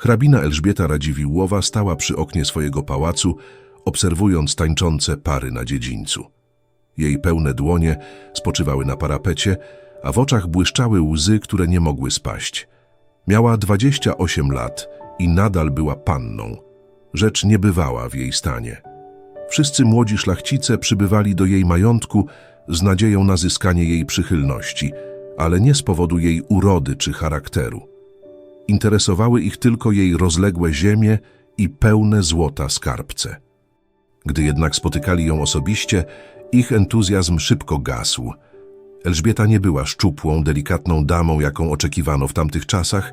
Hrabina Elżbieta Radziwiłłowa stała przy oknie swojego pałacu, obserwując tańczące pary na dziedzińcu. Jej pełne dłonie spoczywały na parapecie, a w oczach błyszczały łzy, które nie mogły spaść. Miała 28 lat i nadal była panną. Rzecz niebywała w jej stanie. Wszyscy młodzi szlachcice przybywali do jej majątku z nadzieją na zyskanie jej przychylności, ale nie z powodu jej urody czy charakteru. Interesowały ich tylko jej rozległe ziemie i pełne złota skarbce. Gdy jednak spotykali ją osobiście, ich entuzjazm szybko gasł. Elżbieta nie była szczupłą, delikatną damą, jaką oczekiwano w tamtych czasach.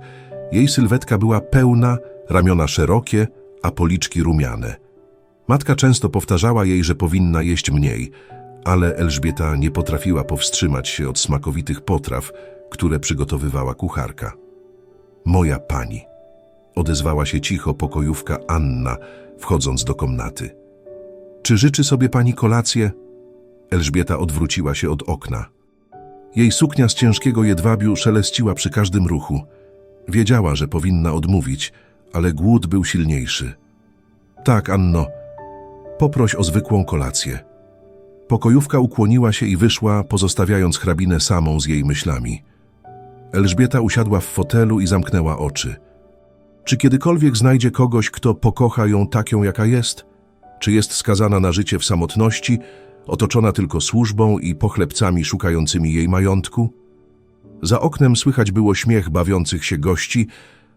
Jej sylwetka była pełna, ramiona szerokie, a policzki rumiane. Matka często powtarzała jej, że powinna jeść mniej, ale Elżbieta nie potrafiła powstrzymać się od smakowitych potraw, które przygotowywała kucharka. Moja pani, odezwała się cicho pokojówka Anna, wchodząc do komnaty. Czy życzy sobie pani kolację? Elżbieta odwróciła się od okna. Jej suknia z ciężkiego jedwabiu szeleściła przy każdym ruchu. Wiedziała, że powinna odmówić, ale głód był silniejszy. Tak, Anno, poproś o zwykłą kolację. Pokojówka ukłoniła się i wyszła, pozostawiając hrabinę samą z jej myślami. Elżbieta usiadła w fotelu i zamknęła oczy. Czy kiedykolwiek znajdzie kogoś, kto pokocha ją taką, jaka jest? Czy jest skazana na życie w samotności, otoczona tylko służbą i pochlebcami szukającymi jej majątku? Za oknem słychać było śmiech bawiących się gości,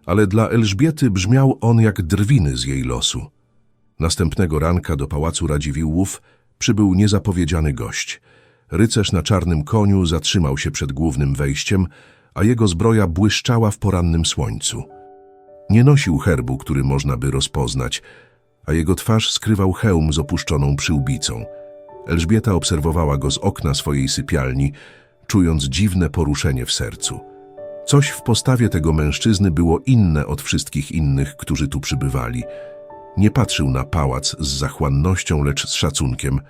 ale dla Elżbiety brzmiał on jak drwiny z jej losu. Następnego ranka do pałacu Radziwiłłów przybył niezapowiedziany gość. Rycerz na czarnym koniu zatrzymał się przed głównym wejściem, a jego zbroja błyszczała w porannym słońcu. Nie nosił herbu, który można by rozpoznać, a jego twarz skrywał hełm z opuszczoną przyłbicą. Elżbieta obserwowała go z okna swojej sypialni, czując dziwne poruszenie w sercu. Coś w postawie tego mężczyzny było inne od wszystkich innych, którzy tu przybywali. Nie patrzył na pałac z zachłannością, lecz z szacunkiem.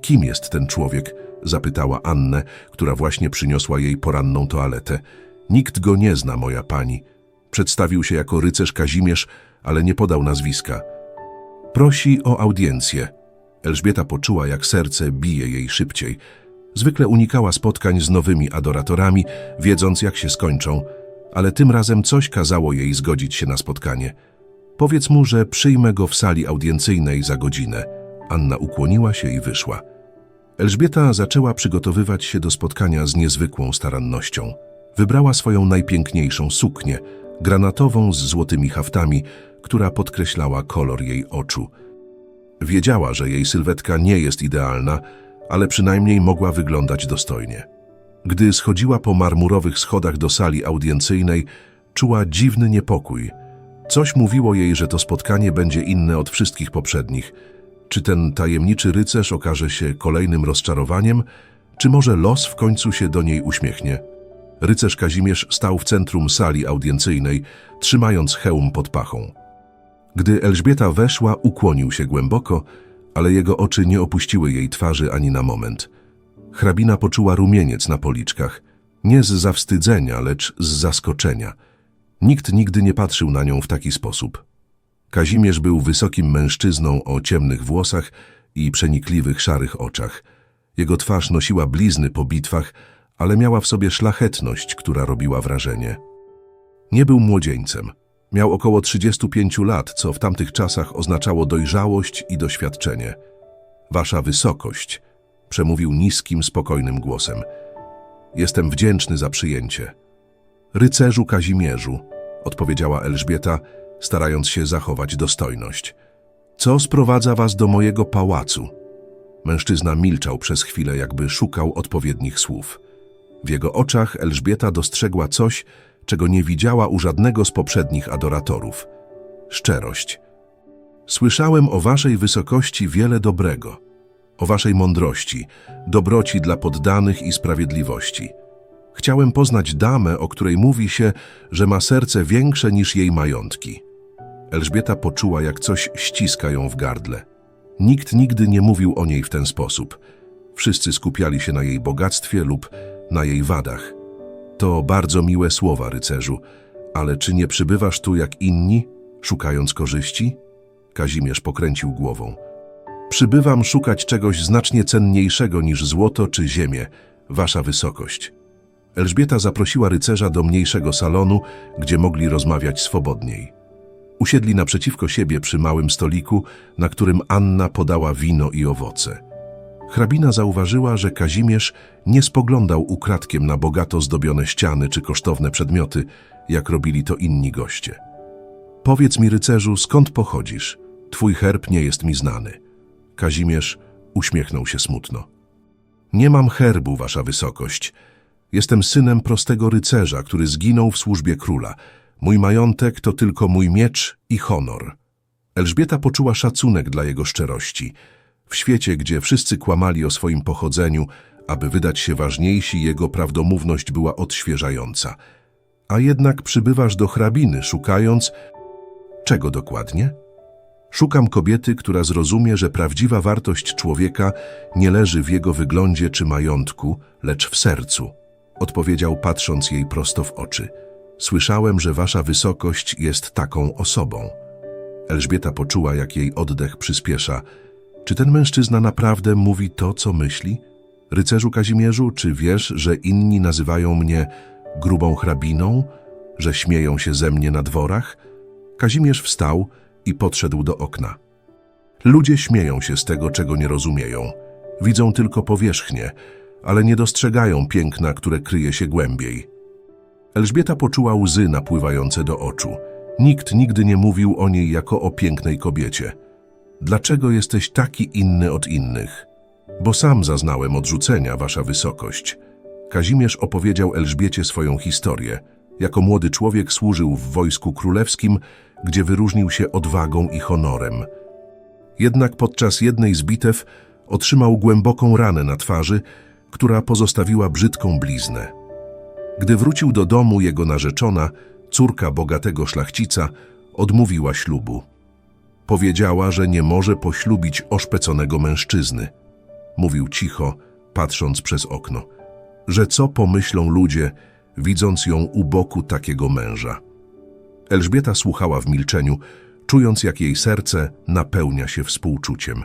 Kim jest ten człowiek? Zapytała Annę, która właśnie przyniosła jej poranną toaletę. Nikt go nie zna, moja pani. Przedstawił się jako rycerz Kazimierz, ale nie podał nazwiska. Prosi o audiencję. Elżbieta poczuła, jak serce bije jej szybciej. Zwykle unikała spotkań z nowymi adoratorami, wiedząc, jak się skończą, ale tym razem coś kazało jej zgodzić się na spotkanie. Powiedz mu, że przyjmę go w sali audiencjnej za godzinę. Anna ukłoniła się i wyszła. Elżbieta zaczęła przygotowywać się do spotkania z niezwykłą starannością. Wybrała swoją najpiękniejszą suknię, granatową z złotymi haftami, która podkreślała kolor jej oczu. Wiedziała, że jej sylwetka nie jest idealna, ale przynajmniej mogła wyglądać dostojnie. Gdy schodziła po marmurowych schodach do sali audiencjnej, czuła dziwny niepokój. Coś mówiło jej, że to spotkanie będzie inne od wszystkich poprzednich. Czy ten tajemniczy rycerz okaże się kolejnym rozczarowaniem, czy może los w końcu się do niej uśmiechnie? Rycerz Kazimierz stał w centrum sali audiencjnej, trzymając hełm pod pachą. Gdy Elżbieta weszła, ukłonił się głęboko, ale jego oczy nie opuściły jej twarzy ani na moment. Hrabina poczuła rumieniec na policzkach, nie z zawstydzenia, lecz z zaskoczenia. Nikt nigdy nie patrzył na nią w taki sposób. Kazimierz był wysokim mężczyzną o ciemnych włosach i przenikliwych szarych oczach. Jego twarz nosiła blizny po bitwach, ale miała w sobie szlachetność, która robiła wrażenie. Nie był młodzieńcem. Miał około 35 lat, co w tamtych czasach oznaczało dojrzałość i doświadczenie. Wasza wysokość, przemówił niskim, spokojnym głosem. Jestem wdzięczny za przyjęcie. Rycerzu Kazimierzu, odpowiedziała Elżbieta, starając się zachować dostojność. Co sprowadza was do mojego pałacu? Mężczyzna milczał przez chwilę, jakby szukał odpowiednich słów. W jego oczach Elżbieta dostrzegła coś, czego nie widziała u żadnego z poprzednich adoratorów. Szczerość. Słyszałem o waszej wysokości wiele dobrego, o waszej mądrości, dobroci dla poddanych i sprawiedliwości. Chciałem poznać damę, o której mówi się, że ma serce większe niż jej majątki. Elżbieta poczuła, jak coś ściska ją w gardle. Nikt nigdy nie mówił o niej w ten sposób. Wszyscy skupiali się na jej bogactwie lub na jej wadach. To bardzo miłe słowa, rycerzu, Ale czy nie przybywasz tu jak inni, szukając korzyści? Kazimierz pokręcił głową. Przybywam szukać czegoś znacznie cenniejszego niż złoto czy ziemię, wasza wysokość. Elżbieta zaprosiła rycerza do mniejszego salonu, gdzie mogli rozmawiać swobodniej. Usiedli naprzeciwko siebie przy małym stoliku, na którym Anna podała wino i owoce. Hrabina zauważyła, że Kazimierz nie spoglądał ukradkiem na bogato zdobione ściany czy kosztowne przedmioty, jak robili to inni goście. Powiedz mi, rycerzu, skąd pochodzisz? Twój herb nie jest mi znany. Kazimierz uśmiechnął się smutno. Nie mam herbu, wasza wysokość. Jestem synem prostego rycerza, który zginął w służbie króla. Mój majątek to tylko mój miecz i honor. Elżbieta poczuła szacunek dla jego szczerości. W świecie, gdzie wszyscy kłamali o swoim pochodzeniu, aby wydać się ważniejsi, jego prawdomówność była odświeżająca. A jednak przybywasz do hrabiny, szukając... Czego dokładnie? Szukam kobiety, która zrozumie, że prawdziwa wartość człowieka nie leży w jego wyglądzie czy majątku, lecz w sercu. Odpowiedział, patrząc jej prosto w oczy. Słyszałem, że wasza wysokość jest taką osobą. Elżbieta poczuła, jak jej oddech przyspiesza. Czy ten mężczyzna naprawdę mówi to, co myśli? Rycerzu Kazimierzu, czy wiesz, że inni nazywają mnie grubą hrabiną? Że śmieją się ze mnie na dworach? Kazimierz wstał i podszedł do okna. Ludzie śmieją się z tego, czego nie rozumieją. Widzą tylko powierzchnię, ale nie dostrzegają piękna, które kryje się głębiej. Elżbieta poczuła łzy napływające do oczu. Nikt nigdy nie mówił o niej jako o pięknej kobiecie. Dlaczego jesteś taki inny od innych? Bo sam zaznałem odrzucenia, wasza wysokość. Kazimierz opowiedział Elżbiecie swoją historię. Jako młody człowiek służył w wojsku królewskim, gdzie wyróżnił się odwagą i honorem. Jednak podczas jednej z bitew otrzymał głęboką ranę na twarzy, która pozostawiła brzydką bliznę. Gdy wrócił do domu, jego narzeczona, córka bogatego szlachcica, odmówiła ślubu. Powiedziała, że nie może poślubić oszpeconego mężczyzny. Mówił cicho, patrząc przez okno, że co pomyślą ludzie, widząc ją u boku takiego męża. Elżbieta słuchała w milczeniu, czując jak jej serce napełnia się współczuciem.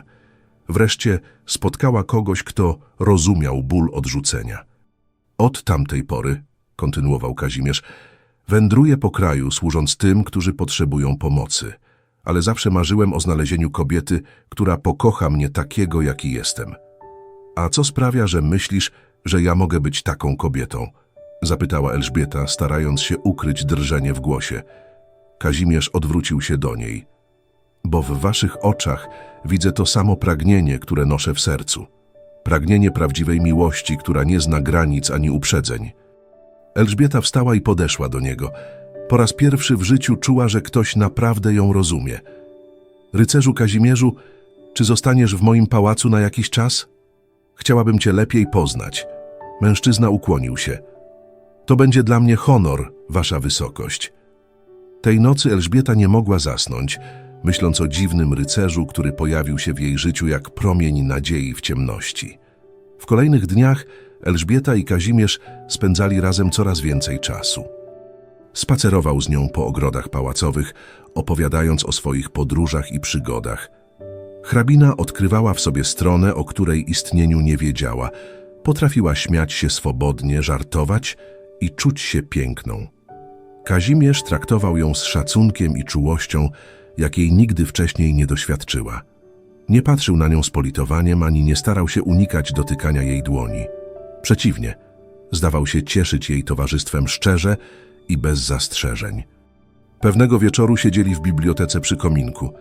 Wreszcie spotkała kogoś, kto rozumiał ból odrzucenia. Od tamtej pory, kontynuował Kazimierz, wędruję po kraju, służąc tym, którzy potrzebują pomocy. Ale zawsze marzyłem o znalezieniu kobiety, która pokocha mnie takiego, jaki jestem. A co sprawia, że myślisz, że ja mogę być taką kobietą? Zapytała Elżbieta, starając się ukryć drżenie w głosie. Kazimierz odwrócił się do niej. Bo w waszych oczach widzę to samo pragnienie, które noszę w sercu. Pragnienie prawdziwej miłości, która nie zna granic ani uprzedzeń. Elżbieta wstała i podeszła do niego. Po raz pierwszy w życiu czuła, że ktoś naprawdę ją rozumie. Rycerzu Kazimierzu, czy zostaniesz w moim pałacu na jakiś czas? Chciałabym cię lepiej poznać. Mężczyzna ukłonił się. To będzie dla mnie honor, wasza wysokość. Tej nocy Elżbieta nie mogła zasnąć, myśląc o dziwnym rycerzu, który pojawił się w jej życiu jak promień nadziei w ciemności. W kolejnych dniach Elżbieta i Kazimierz spędzali razem coraz więcej czasu. Spacerował z nią po ogrodach pałacowych, opowiadając o swoich podróżach i przygodach. Hrabina odkrywała w sobie stronę, o której istnieniu nie wiedziała. Potrafiła śmiać się swobodnie, żartować i czuć się piękną. Kazimierz traktował ją z szacunkiem i czułością, jakiej nigdy wcześniej nie doświadczyła. Nie patrzył na nią z politowaniem, ani nie starał się unikać dotykania jej dłoni. Przeciwnie, zdawał się cieszyć jej towarzystwem szczerze i bez zastrzeżeń. Pewnego wieczoru siedzieli w bibliotece przy kominku.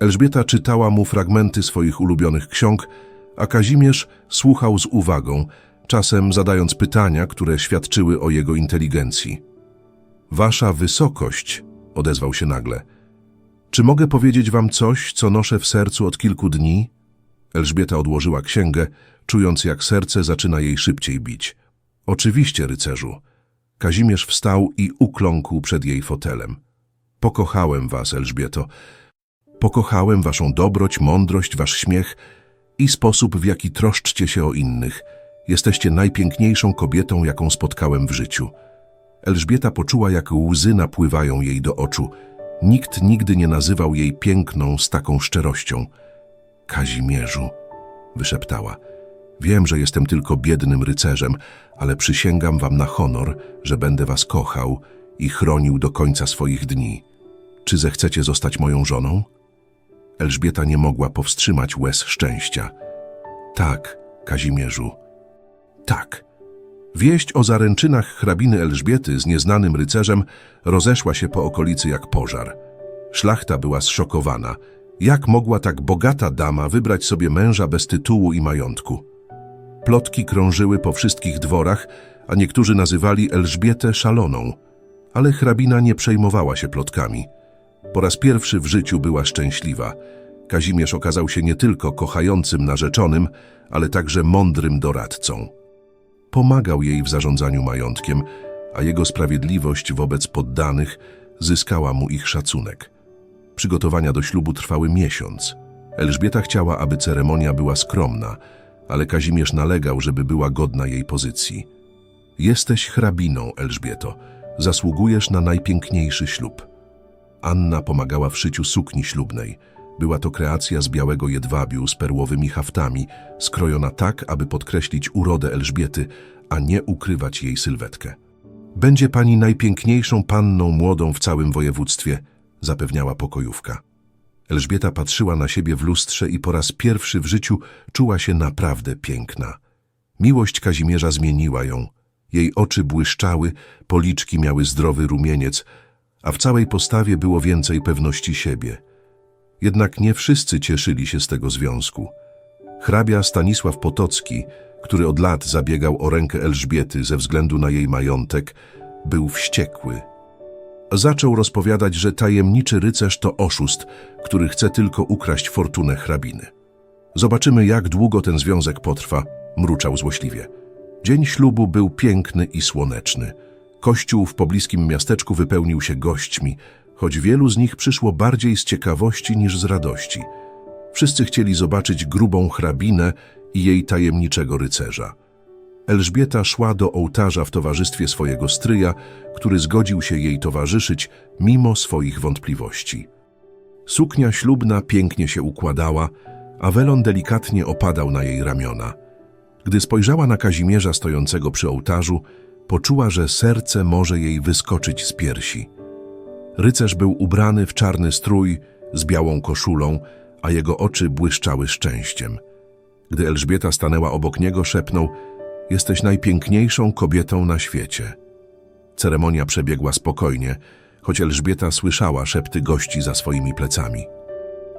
Elżbieta czytała mu fragmenty swoich ulubionych ksiąg, a Kazimierz słuchał z uwagą, czasem zadając pytania, które świadczyły o jego inteligencji. Wasza wysokość, odezwał się nagle. Czy mogę powiedzieć wam coś, co noszę w sercu od kilku dni? Elżbieta odłożyła księgę, czując jak serce zaczyna jej szybciej bić. Oczywiście, rycerzu. Kazimierz wstał i ukląkł przed jej fotelem. Pokochałem was, Elżbieto. Pokochałem waszą dobroć, mądrość, wasz śmiech i sposób, w jaki troszczcie się o innych. Jesteście najpiękniejszą kobietą, jaką spotkałem w życiu. Elżbieta poczuła, jak łzy napływają jej do oczu. Nikt nigdy nie nazywał jej piękną z taką szczerością. Kazimierzu, wyszeptała. Wiem, że jestem tylko biednym rycerzem, ale przysięgam wam na honor, że będę was kochał i chronił do końca swoich dni. Czy zechcecie zostać moją żoną? Elżbieta nie mogła powstrzymać łez szczęścia. Tak, Kazimierzu, tak. Wieść o zaręczynach hrabiny Elżbiety z nieznanym rycerzem rozeszła się po okolicy jak pożar. Szlachta była zszokowana. Jak mogła tak bogata dama wybrać sobie męża bez tytułu i majątku? Plotki krążyły po wszystkich dworach, a niektórzy nazywali Elżbietę szaloną. Ale hrabina nie przejmowała się plotkami. Po raz pierwszy w życiu była szczęśliwa. Kazimierz okazał się nie tylko kochającym narzeczonym, ale także mądrym doradcą. Pomagał jej w zarządzaniu majątkiem, a jego sprawiedliwość wobec poddanych zyskała mu ich szacunek. Przygotowania do ślubu trwały miesiąc. Elżbieta chciała, aby ceremonia była skromna, ale Kazimierz nalegał, żeby była godna jej pozycji. Jesteś hrabiną, Elżbieto. Zasługujesz na najpiękniejszy ślub. Anna pomagała w szyciu sukni ślubnej. Była to kreacja z białego jedwabiu z perłowymi haftami, skrojona tak, aby podkreślić urodę Elżbiety, a nie ukrywać jej sylwetkę. Będzie pani najpiękniejszą panną młodą w całym województwie, zapewniała pokojówka. Elżbieta patrzyła na siebie w lustrze i po raz pierwszy w życiu czuła się naprawdę piękna. Miłość Kazimierza zmieniła ją. Jej oczy błyszczały, policzki miały zdrowy rumieniec, a w całej postawie było więcej pewności siebie. Jednak nie wszyscy cieszyli się z tego związku. Hrabia Stanisław Potocki, który od lat zabiegał o rękę Elżbiety ze względu na jej majątek, był wściekły. Zaczął rozpowiadać, że tajemniczy rycerz to oszust, który chce tylko ukraść fortunę hrabiny. Zobaczymy, jak długo ten związek potrwa, mruczał złośliwie. Dzień ślubu był piękny i słoneczny. Kościół w pobliskim miasteczku wypełnił się gośćmi, choć wielu z nich przyszło bardziej z ciekawości niż z radości. Wszyscy chcieli zobaczyć grubą hrabinę i jej tajemniczego rycerza. Elżbieta szła do ołtarza w towarzystwie swojego stryja, który zgodził się jej towarzyszyć mimo swoich wątpliwości. Suknia ślubna pięknie się układała, a welon delikatnie opadał na jej ramiona. Gdy spojrzała na Kazimierza stojącego przy ołtarzu, poczuła, że serce może jej wyskoczyć z piersi. Rycerz był ubrany w czarny strój z białą koszulą, a jego oczy błyszczały szczęściem. Gdy Elżbieta stanęła obok niego, szepnął – jesteś najpiękniejszą kobietą na świecie. Ceremonia przebiegła spokojnie, choć Elżbieta słyszała szepty gości za swoimi plecami.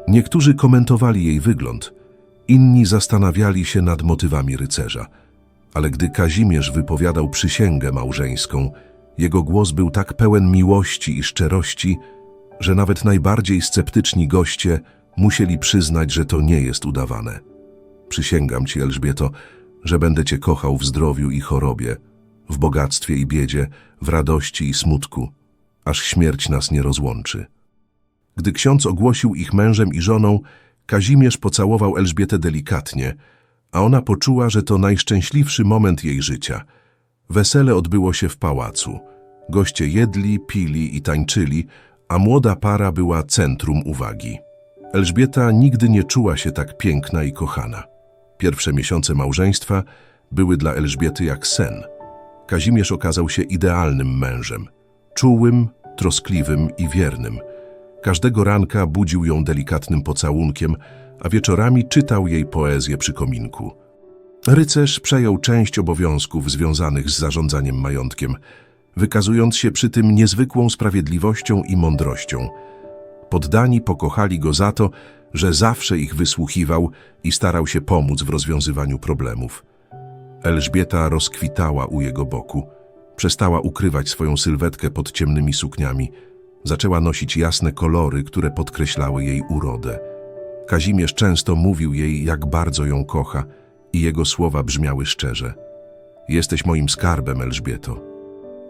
Niektórzy komentowali jej wygląd, inni zastanawiali się nad motywami rycerza. Ale gdy Kazimierz wypowiadał przysięgę małżeńską, jego głos był tak pełen miłości i szczerości, że nawet najbardziej sceptyczni goście musieli przyznać, że to nie jest udawane. Przysięgam ci, Elżbieto, że będę cię kochał w zdrowiu i chorobie, w bogactwie i biedzie, w radości i smutku, aż śmierć nas nie rozłączy. Gdy ksiądz ogłosił ich mężem i żoną, Kazimierz pocałował Elżbietę delikatnie, a ona poczuła, że to najszczęśliwszy moment jej życia. Wesele odbyło się w pałacu. Goście jedli, pili i tańczyli, a młoda para była centrum uwagi. Elżbieta nigdy nie czuła się tak piękna i kochana. Pierwsze miesiące małżeństwa były dla Elżbiety jak sen. Kazimierz okazał się idealnym mężem. Czułym, troskliwym i wiernym. Każdego ranka budził ją delikatnym pocałunkiem, a wieczorami czytał jej poezję przy kominku. Rycerz przejął część obowiązków związanych z zarządzaniem majątkiem, wykazując się przy tym niezwykłą sprawiedliwością i mądrością. Poddani pokochali go za to, że zawsze ich wysłuchiwał i starał się pomóc w rozwiązywaniu problemów. Elżbieta rozkwitała u jego boku. Przestała ukrywać swoją sylwetkę pod ciemnymi sukniami. Zaczęła nosić jasne kolory, które podkreślały jej urodę. Kazimierz często mówił jej, jak bardzo ją kocha i jego słowa brzmiały szczerze. Jesteś moim skarbem, Elżbieto.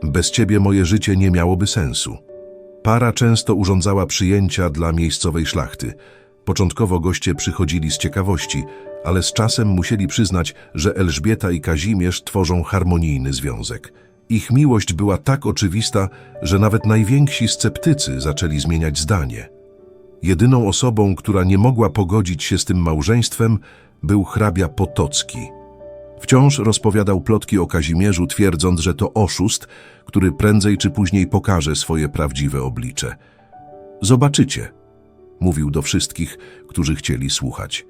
Bez ciebie moje życie nie miałoby sensu. Para często urządzała przyjęcia dla miejscowej szlachty. Początkowo goście przychodzili z ciekawości, ale z czasem musieli przyznać, że Elżbieta i Kazimierz tworzą harmonijny związek. Ich miłość była tak oczywista, że nawet najwięksi sceptycy zaczęli zmieniać zdanie. Jedyną osobą, która nie mogła pogodzić się z tym małżeństwem, był hrabia Potocki. Wciąż rozpowiadał plotki o Kazimierzu, twierdząc, że to oszust, który prędzej czy później pokaże swoje prawdziwe oblicze. Zobaczycie, mówił do wszystkich, którzy chcieli słuchać.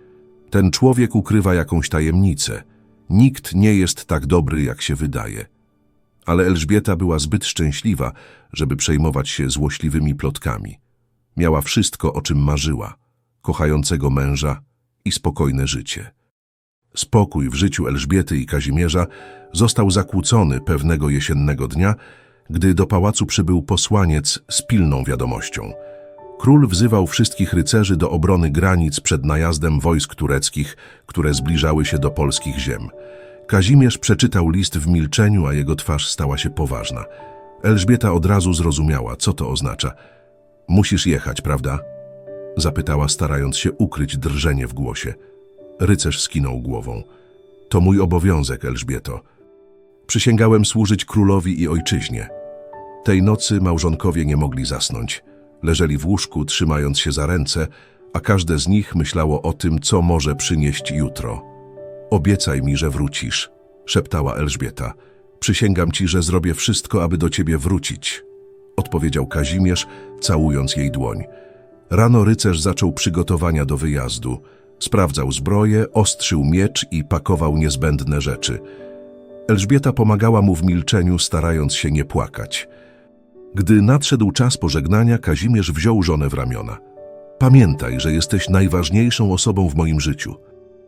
Ten człowiek ukrywa jakąś tajemnicę. Nikt nie jest tak dobry, jak się wydaje. Ale Elżbieta była zbyt szczęśliwa, żeby przejmować się złośliwymi plotkami. Miała wszystko, o czym marzyła. Kochającego męża i spokojne życie. Spokój w życiu Elżbiety i Kazimierza został zakłócony pewnego jesiennego dnia, gdy do pałacu przybył posłaniec z pilną wiadomością. Król wzywał wszystkich rycerzy do obrony granic przed najazdem wojsk tureckich, które zbliżały się do polskich ziem. Kazimierz przeczytał list w milczeniu, a jego twarz stała się poważna. Elżbieta od razu zrozumiała, co to oznacza. Musisz jechać, prawda? Zapytała, starając się ukryć drżenie w głosie. Rycerz skinął głową. To mój obowiązek, Elżbieto. Przysięgałem służyć królowi i ojczyźnie. Tej nocy małżonkowie nie mogli zasnąć. Leżeli w łóżku, trzymając się za ręce, a każde z nich myślało o tym, co może przynieść jutro. Obiecaj mi, że wrócisz, szeptała Elżbieta. Przysięgam ci, że zrobię wszystko, aby do ciebie wrócić, odpowiedział Kazimierz, całując jej dłoń. Rano rycerz zaczął przygotowania do wyjazdu. Sprawdzał zbroję, ostrzył miecz i pakował niezbędne rzeczy. Elżbieta pomagała mu w milczeniu, starając się nie płakać. Gdy nadszedł czas pożegnania, Kazimierz wziął żonę w ramiona. Pamiętaj, że jesteś najważniejszą osobą w moim życiu.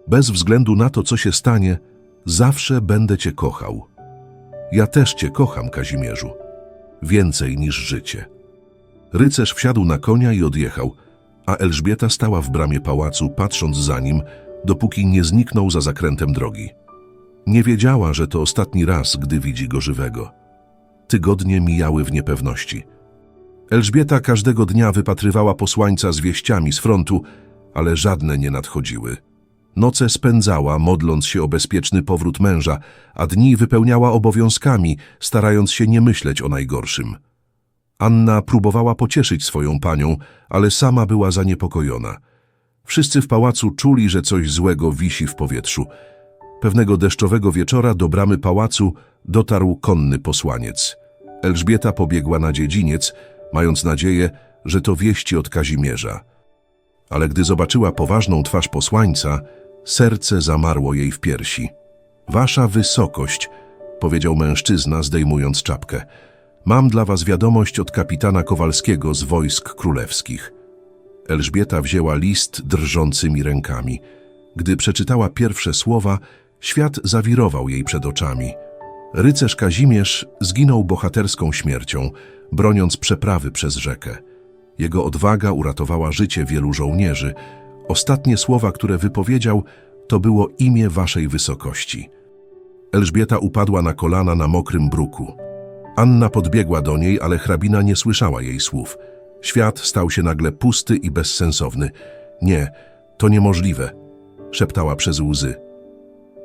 Bez względu na to, co się stanie, zawsze będę cię kochał. Ja też cię kocham, Kazimierzu. Więcej niż życie. Rycerz wsiadł na konia i odjechał, a Elżbieta stała w bramie pałacu, patrząc za nim, dopóki nie zniknął za zakrętem drogi. Nie wiedziała, że to ostatni raz, gdy widzi go żywego. Tygodnie mijały w niepewności. Elżbieta każdego dnia wypatrywała posłańca z wieściami z frontu, ale żadne nie nadchodziły. Noce spędzała, modląc się o bezpieczny powrót męża, a dni wypełniała obowiązkami, starając się nie myśleć o najgorszym. Anna próbowała pocieszyć swoją panią, ale sama była zaniepokojona. Wszyscy w pałacu czuli, że coś złego wisi w powietrzu. Pewnego deszczowego wieczora do bramy pałacu dotarł konny posłaniec. Elżbieta pobiegła na dziedziniec, mając nadzieję, że to wieści od Kazimierza. Ale gdy zobaczyła poważną twarz posłańca, serce zamarło jej w piersi. Wasza wysokość, powiedział mężczyzna, zdejmując czapkę. Mam dla was wiadomość od kapitana Kowalskiego z wojsk królewskich. Elżbieta wzięła list drżącymi rękami. Gdy przeczytała pierwsze słowa, świat zawirował jej przed oczami. Rycerz Kazimierz zginął bohaterską śmiercią, broniąc przeprawy przez rzekę. Jego odwaga uratowała życie wielu żołnierzy. Ostatnie słowa, które wypowiedział, to było imię waszej wysokości. Elżbieta upadła na kolana na mokrym bruku. Anna podbiegła do niej, ale hrabina nie słyszała jej słów. Świat stał się nagle pusty i bezsensowny. Nie, to niemożliwe, szeptała przez łzy.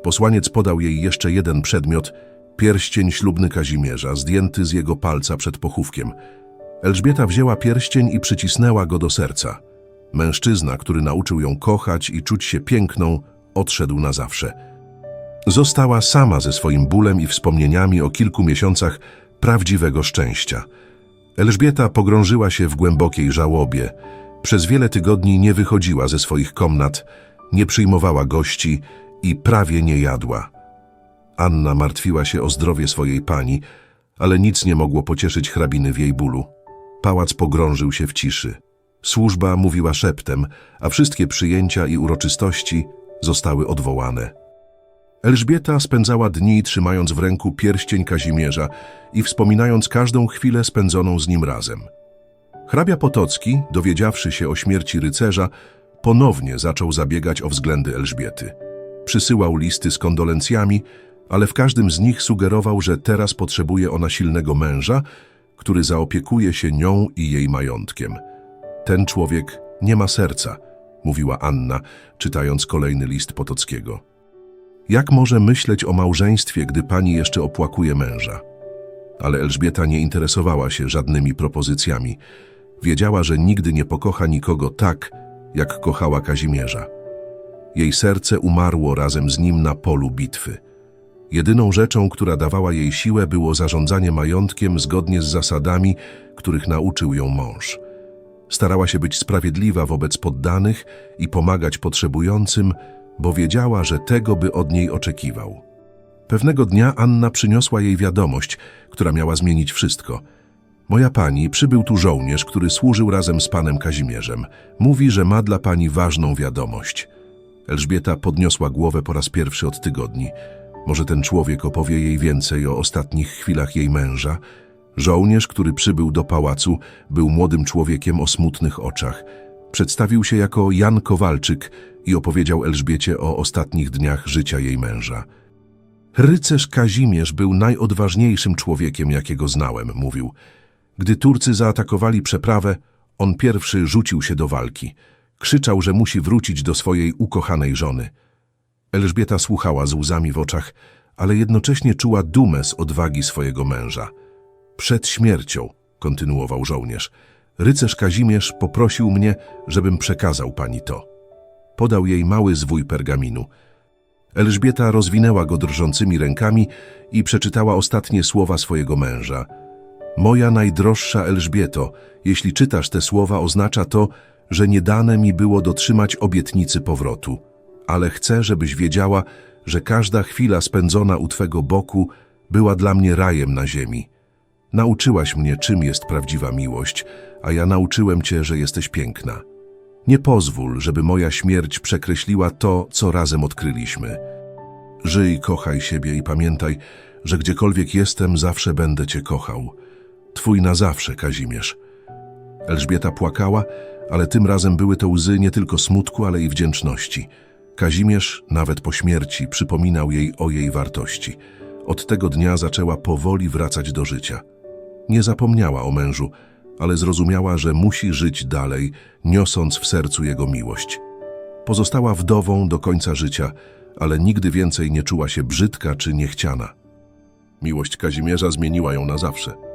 Posłaniec podał jej jeszcze jeden przedmiot, pierścień ślubny Kazimierza, zdjęty z jego palca przed pochówkiem. Elżbieta wzięła pierścień i przycisnęła go do serca. Mężczyzna, który nauczył ją kochać i czuć się piękną, odszedł na zawsze. Została sama ze swoim bólem i wspomnieniami o kilku miesiącach prawdziwego szczęścia. Elżbieta pogrążyła się w głębokiej żałobie. Przez wiele tygodni nie wychodziła ze swoich komnat, nie przyjmowała gości i prawie nie jadła. Anna martwiła się o zdrowie swojej pani, ale nic nie mogło pocieszyć hrabiny w jej bólu. Pałac pogrążył się w ciszy. Służba mówiła szeptem, a wszystkie przyjęcia i uroczystości zostały odwołane. Elżbieta spędzała dni trzymając w ręku pierścień Kazimierza i wspominając każdą chwilę spędzoną z nim razem. Hrabia Potocki, dowiedziawszy się o śmierci rycerza, ponownie zaczął zabiegać o względy Elżbiety. Przysyłał listy z kondolencjami, ale w każdym z nich sugerował, że teraz potrzebuje ona silnego męża, który zaopiekuje się nią i jej majątkiem. Ten człowiek nie ma serca, mówiła Anna, czytając kolejny list Potockiego. Jak może myśleć o małżeństwie, gdy pani jeszcze opłakuje męża? Ale Elżbieta nie interesowała się żadnymi propozycjami. Wiedziała, że nigdy nie pokocha nikogo tak, jak kochała Kazimierza. Jej serce umarło razem z nim na polu bitwy. Jedyną rzeczą, która dawała jej siłę, było zarządzanie majątkiem zgodnie z zasadami, których nauczył ją mąż. Starała się być sprawiedliwa wobec poddanych i pomagać potrzebującym, bo wiedziała, że tego by od niej oczekiwał. Pewnego dnia Anna przyniosła jej wiadomość, która miała zmienić wszystko. Moja pani, przybył tu żołnierz, który służył razem z panem Kazimierzem. Mówi, że ma dla pani ważną wiadomość. Elżbieta podniosła głowę po raz pierwszy od tygodni. Może ten człowiek opowie jej więcej o ostatnich chwilach jej męża? Żołnierz, który przybył do pałacu, był młodym człowiekiem o smutnych oczach. Przedstawił się jako Jan Kowalczyk i opowiedział Elżbiecie o ostatnich dniach życia jej męża. Rycerz Kazimierz był najodważniejszym człowiekiem, jakiego znałem, mówił. Gdy Turcy zaatakowali przeprawę, on pierwszy rzucił się do walki. Krzyczał, że musi wrócić do swojej ukochanej żony. Elżbieta słuchała z łzami w oczach, ale jednocześnie czuła dumę z odwagi swojego męża. Przed śmiercią, kontynuował żołnierz, rycerz Kazimierz poprosił mnie, żebym przekazał pani to. Podał jej mały zwój pergaminu. Elżbieta rozwinęła go drżącymi rękami i przeczytała ostatnie słowa swojego męża. Moja najdroższa Elżbieto, jeśli czytasz te słowa, oznacza to, że nie dane mi było dotrzymać obietnicy powrotu. Ale chcę, żebyś wiedziała, że każda chwila spędzona u Twego boku była dla mnie rajem na ziemi. Nauczyłaś mnie, czym jest prawdziwa miłość, a ja nauczyłem Cię, że jesteś piękna. Nie pozwól, żeby moja śmierć przekreśliła to, co razem odkryliśmy. Żyj, kochaj siebie i pamiętaj, że gdziekolwiek jestem, zawsze będę Cię kochał. Twój na zawsze, Kazimierz. Elżbieta płakała, ale tym razem były to łzy nie tylko smutku, ale i wdzięczności. Kazimierz, nawet po śmierci, przypominał jej o jej wartości. Od tego dnia zaczęła powoli wracać do życia. Nie zapomniała o mężu, ale zrozumiała, że musi żyć dalej, niosąc w sercu jego miłość. Pozostała wdową do końca życia, ale nigdy więcej nie czuła się brzydka czy niechciana. Miłość Kazimierza zmieniła ją na zawsze.